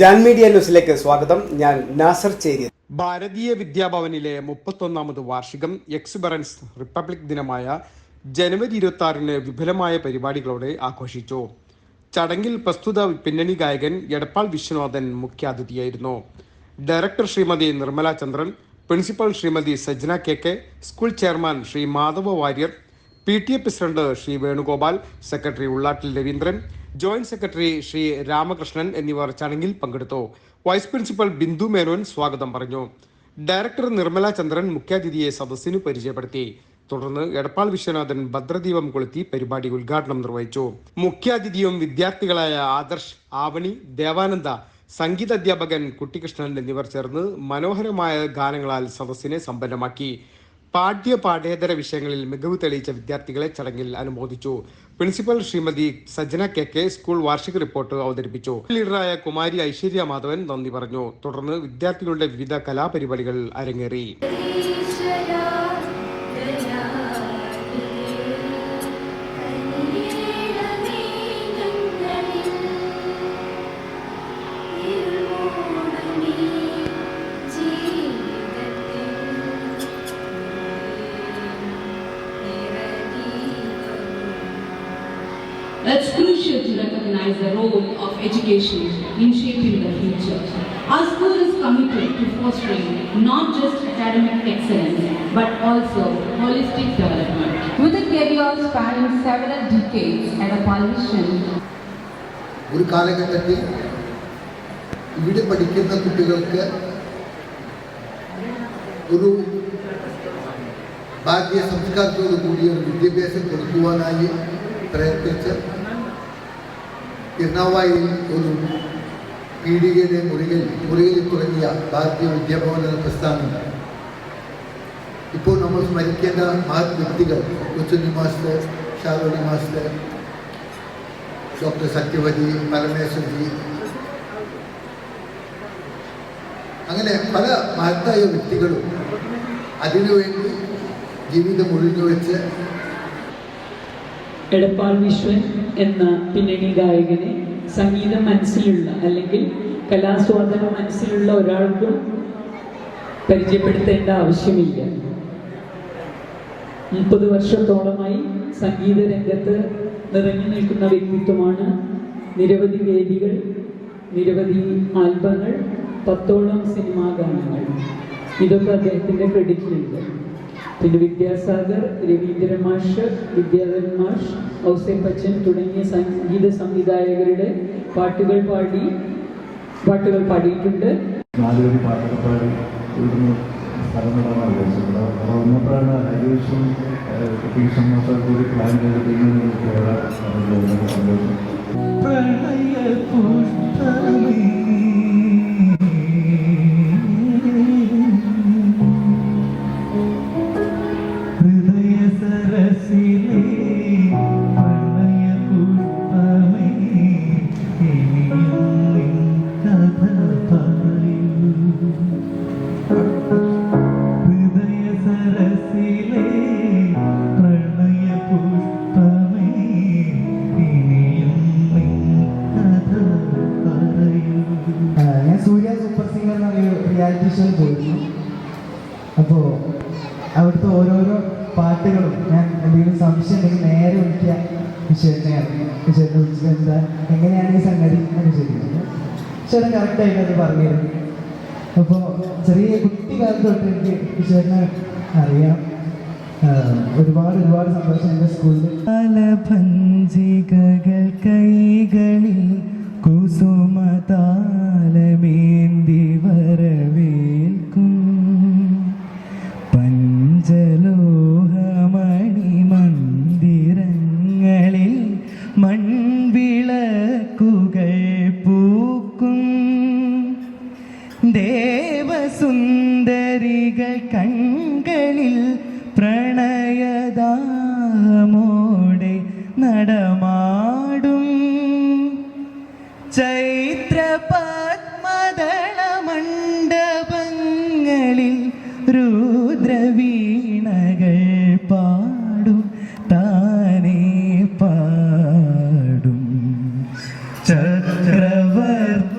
Jan media ന്യൂസിലേക്ക് സ്വാഗതം. ഞാൻ നാസർ ചേരി. ഭാരതീയ വിദ്യാഭവനിലെ മുപ്പത്തൊന്നാമത് വാർഷികം എക്സുബറൻസ് റിപ്പബ്ലിക് ദിനമായ ജനുവരി ഇരുപത്തി ആറിന് വിപുലമായ പരിപാടികളോടെ ആഘോഷിച്ചു. ചടങ്ങിൽ പ്രസ്തുത പിന്നണി ഗായകൻ Edappal Viswanathan മുഖ്യാതിഥിയായിരുന്നു. Director Shrimati Nirmala Chandran principal Shrimati Sajna K K school chairman Shri Madhava Warrier P T A president Shri Venugopal secretary Ullattil Raveendran joint secretary Shri Ramakrishnan എന്നിവർ ചടങ്ങിൽ പങ്കെടുത്തു. വൈസ് പ്രിൻസിപ്പൽ ബിന്ദു മേനോൻ സ്വാഗതം പറഞ്ഞു. ഡയറക്ടർ നിർമ്മല ചന്ദ്രൻ മുഖ്യാതിഥിയെ സദസ്സിനു പരിചയപ്പെടുത്തി. തുടർന്ന് എടപ്പാൾ വിശ്വനാഥൻ ഭദ്രദീപം കൊളുത്തി പരിപാടി ഉദ്ഘാടനം നിർവഹിച്ചു. മുഖ്യാതിഥിയും വിദ്യാർത്ഥികളായ ആദർശ് ആവണി ദേവാനന്ദ സംഗീത അധ്യാപകൻ കുട്ടികൃഷ്ണൻ എന്നിവർ ചേർന്ന് മനോഹരമായ ഗാനങ്ങളാൽ സദസ്സിനെ സമ്പന്നമാക്കി. പാഠ്യ പാഠ്യേതര വിഷയങ്ങളിൽ മികവ് തെളിയിച്ച വിദ്യാർത്ഥികളെ ചടങ്ങിൽ അനുമോദിച്ചു. Principal Shrimati Sajna K K school വാർഷിക റിപ്പോർട്ട് അവതരിപ്പിച്ചു. ലീഡറായ കുമാരി ഐശ്വര്യ മാധവൻ നന്ദി പറഞ്ഞു. തുടർന്ന് വിദ്യാർത്ഥികളുടെ വിവിധ കലാപരിപാടികൾ അരങ്ങേറി. education in shaping the future. Our school is committed to fostering not just academic excellence but also holistic development. With a career spanning several decades and a position ഒരു കാലഘട്ടത്തിൽ ഇവിടെ പഠിക്കുന്ന കുട്ടികൾക്ക് ഒരു ഭാഗ്യ സംസ്കാരത്തോടു കൂടിയ ഒരു വിദ്യാഭ്യാസം കൊടുക്കുവാനായി പ്രയത്നിച്ച് തിരുനാവായിൽ ഒരു പീഡികയുടെ മുറിയിൽ മുറിയിൽ തുടങ്ങിയ ഭാരതീയ വിദ്യാഭവന പ്രസ്ഥാനം. ഇപ്പോൾ നമ്മൾ സ്മരിക്കേണ്ട മഹത് വ്യക്തികൾ Kochunni master Sharoni master doctor Sathyavathi Parameswari. അങ്ങനെ പല മഹത്തായ വ്യക്തികളും അതിനുവേണ്ടി ജീവിതം ഒഴിഞ്ഞു വെച്ച് എടപ്പാൾ വിശ്വൻ എന്ന പിന്നണി ഗായകനെ സംഗീതം മനസ്സിലുള്ള അല്ലെങ്കിൽ കലാസ്വാദനം മനസ്സിലുള്ള ഒരാൾക്കും പരിചയപ്പെടുത്തേണ്ട ആവശ്യമില്ല. മുപ്പത് വർഷത്തോളമായി സംഗീത രംഗത്ത് നിറഞ്ഞു നിൽക്കുന്ന വ്യക്തിത്വമാണ് നിരവധി വേദികൾ നിരവധി ആൽബങ്ങൾ പത്തോളം സിനിമാ ഗാനങ്ങൾ. ഇതൊക്കെ അദ്ദേഹത്തിന്റെ ക്രെഡിറ്റിലുണ്ട്. പിന്നെ വിദ്യാസാഗർ രവീന്ദ്ര മാഷ് വിദ്യാധരൻ മാഷ് ഔസേപ്പച്ചൻ തുടങ്ങിയ സംഗീത സംവിധായകരുടെ പാട്ടുകൾ പാടി പാട്ടുകൾ പാടിയിട്ടുണ്ട്. നാലുപേര് പാടി ഇവിടുന്ന് സ്ഥലം വിടാൻ ഉദ്ദേശിച്ചത് അപ്പോൾ വന്നപ്പോഴാണ് ഹരീഷും ടീഷൻ മാസ്റ്റർ കൂടി പ്ലാൻ ചെയ്തിട്ട് ഇങ്ങനെ കേരള സന്തോഷം പ്രണയ പുഷ്പമേ അപ്പോൾ അവിടുത്തെ ഓരോരോ പാട്ടുകളും ഞാൻ എന്തെങ്കിലും സംശയം ഉണ്ടെങ്കിൽ നേരെ വിളിക്കുക. വിഷയത്തെയാണ് വിഷയത്തെ വിളിച്ചിട്ട് എന്താ എങ്ങനെയാണ് ഈ സംഗതി എന്ന് ചോദിക്കുന്നത് ചേട്ടൻ കറക്റ്റായിട്ട് അത് പറഞ്ഞിരുന്നു അപ്പോൾ ചെറിയ കുട്ടിക്കാലത്ത് തൊട്ട് എനിക്ക് വിഷയനെ അറിയാം. ഒരുപാട് ഒരുപാട് സന്തോഷം എന്റെ സ്കൂളിൽ. കൺകളിൽ പ്രണയദാമോടെ നടമാടും. ചൈത്ര പത്മദള മണ്ഡപങ്ങളിൽ രുദ്രവീണകൾ പാടും. താനേ പാടും. ചക്രവർത്തിനി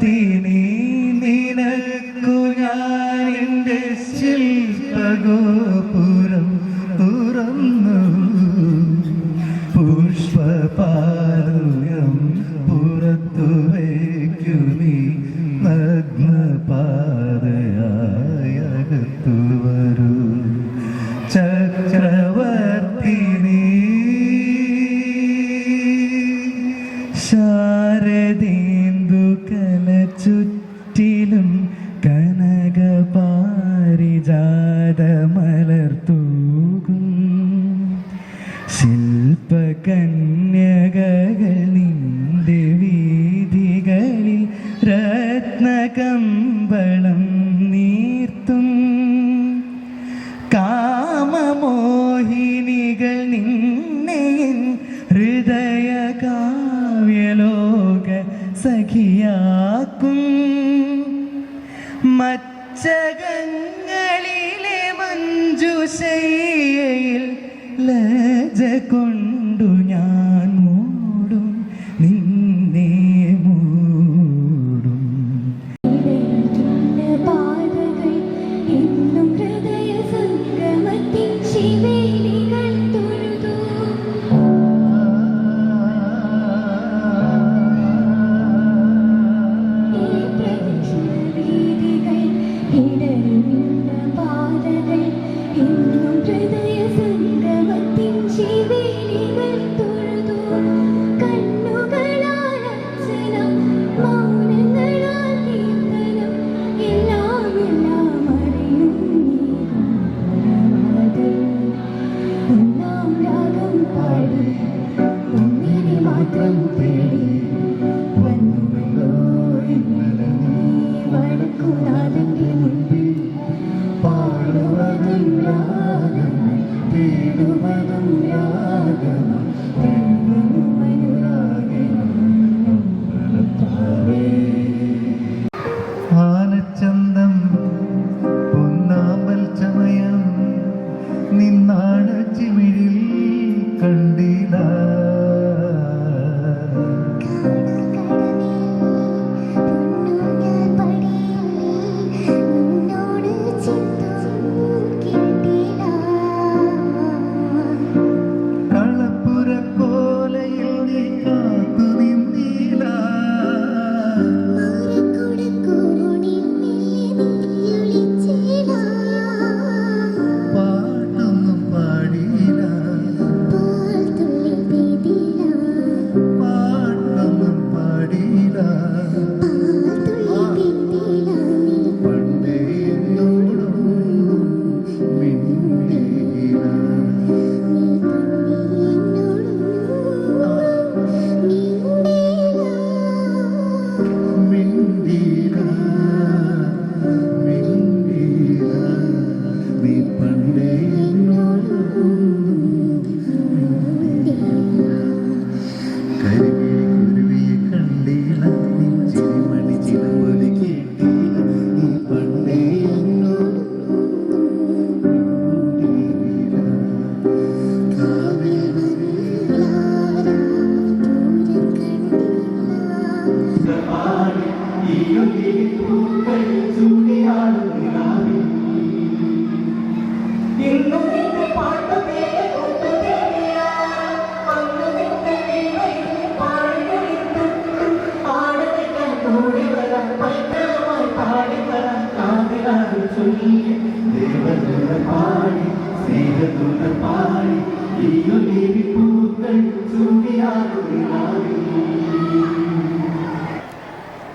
ലജ കൊണ്ടു não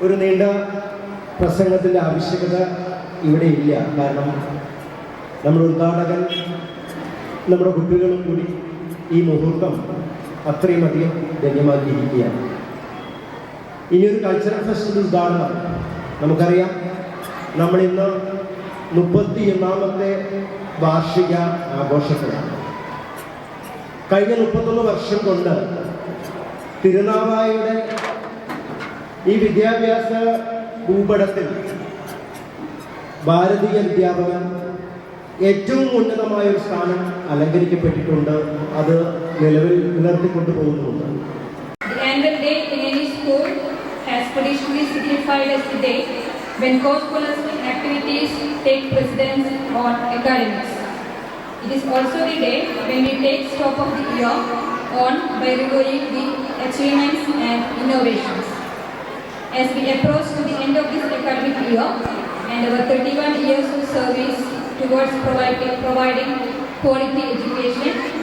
ഒരു നീണ്ട പ്രസംഗത്തിന്റെ ആവശ്യകത ഇവിടെ ഇല്ല. കാരണം നമ്മുടെ ഉദ്ഘാടകൻ നമ്മുടെ കുട്ടികളും കൂടി ഈ മുഹൂർത്തം അത്രയും അധികം ധന്യമാക്കിയിരിക്കുകയാണ്. ഇനിയൊരു കൾച്ചറൽ ഫെസ്റ്റിവൽ ഉദ്ഘാടനം. നമുക്കറിയാം നമ്മളിന്ന് മുപ്പത്തി ഒന്നാമത്തെ വാർഷിക ആഘോഷത്തിലാണ്. കഴിഞ്ഞ മുപ്പത്തൊന്ന് വർഷം കൊണ്ട് തിരുനാവായയുടെ ഈ വിദ്യാഭ്യാസ ഭൂപടത്തിൽ ഭാരതീയ അധ്യാപകൻ ഏറ്റവും ഉന്നതമായ ഒരു സ്ഥാനം അലങ്കരിക്കപ്പെട്ടിട്ടുണ്ട് അത് നിലവിൽ നിലനിർത്തിക്കൊണ്ടു പോകുന്നുണ്ട് when co-curricular activities take precedence on academics. It is also the day when we take stock of the year on by reviewing the achievements and innovations. As we approach to the end of this academic year and our 31 years of service towards providing, providing quality education,